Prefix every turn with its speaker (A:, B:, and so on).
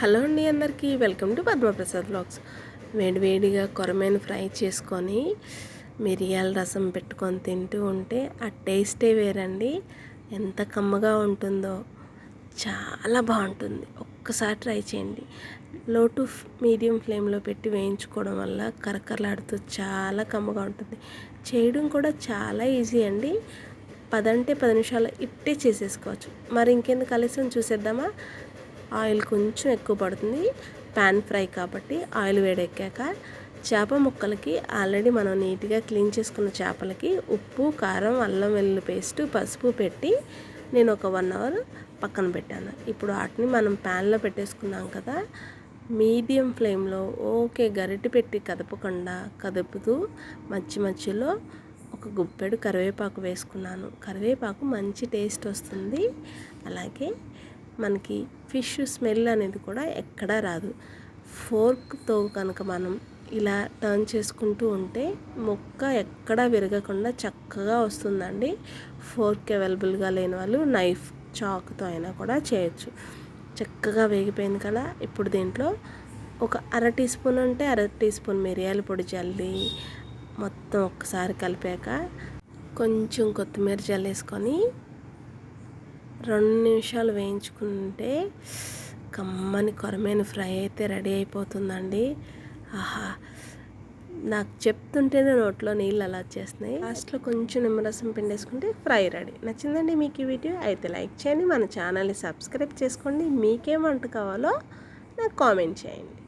A: Hello అండి అందరికీ welcome to Padma Prasad blogs వేడివేడిగా కొరమైన ఫ్రై చేసుకొని మిరియాల రసం పెట్టుకొని తింటూ ఉంటే ఆ టేస్టే వేరండి. ఎంత కమ్మగా ఉంటుందో చాలా బాగుంటుంది. ఒక్కసారి ట్రై చేయండి. లో టు మీడియం ఫ్లేమ్లో పెట్టి వేయించుకోవడం వల్ల కరకరలాడుతూ చాలా కమ్మగా ఉంటుంది. చేయడం కూడా చాలా ఈజీ అండి. పదంటే పది నిమిషాలు ఇట్టే చేసేసుకోవచ్చు. మరి ఇంకెందుకు ఆలస్యం? చూసేద్దామా? ఆయిల్ కొంచెం ఎక్కువ పడుతుంది. ప్యాన్ ఫ్రై కాబట్టి ఆయిల్ వేడెక్కాక చేప ముక్కలకి ఆల్రెడీ మనం నీట్గా క్లీన్ చేసుకున్న చేపలకి ఉప్పు కారం అల్లం వెల్లుల్లి పేస్ట్ పసుపు పెట్టి నేను ఒక వన్ అవర్ పక్కన పెట్టాను. ఇప్పుడు వాటిని మనం ప్యాన్లో పెట్టేసుకున్నాం కదా మీడియం ఫ్లేమ్లో ఓకే గరిటె పెట్టి కదపకుండా కదుపుతూ మధ్య మధ్యలో ఒక గుప్పెడు కరివేపాకు వేసుకున్నాను. కరివేపాకు మంచి టేస్ట్ వస్తుంది. అలాగే మనకి ఫిష్ స్మెల్ అనేది కూడా ఎక్కడా రాదు. ఫోర్క్తో కనుక మనం ఇలా టర్న్ చేసుకుంటూ ఉంటే మొక్క ఎక్కడా విరగకుండా చక్కగా వస్తుందండి. ఫోర్క్ అవైలబుల్గా లేని వాళ్ళు నైఫ్ చాక్తో అయినా కూడా చేయొచ్చు. చక్కగా వేగిపోయింది కదా! ఇప్పుడు దీంట్లో ఒక అర టీ స్పూన్ అంటే అర టీ స్పూన్ మిరియాల పొడి చల్లి మొత్తం ఒక్కసారి కలిపాక కొంచెం కొత్తిమీర జల్లేసుకొని రెండు నిమిషాలు వేయించుకుంటే కమ్మని కొరమైన ఫ్రై అయితే రెడీ అయిపోతుందండి. ఆహా నాకు చెప్తుంటేనే నోట్లో నీళ్ళు అలా వచ్చేస్తున్నాయి. లాస్ట్లో కొంచెం నిమ్మరసం పిండేసుకుంటే ఫ్రై రెడీ. నచ్చిందండి మీకు ఈ వీడియో? అయితే లైక్ చేయండి మన ఛానల్ని సబ్స్క్రైబ్ చేసుకోండి. మీకేం వంట కావాలో నాకు కామెంట్ చేయండి.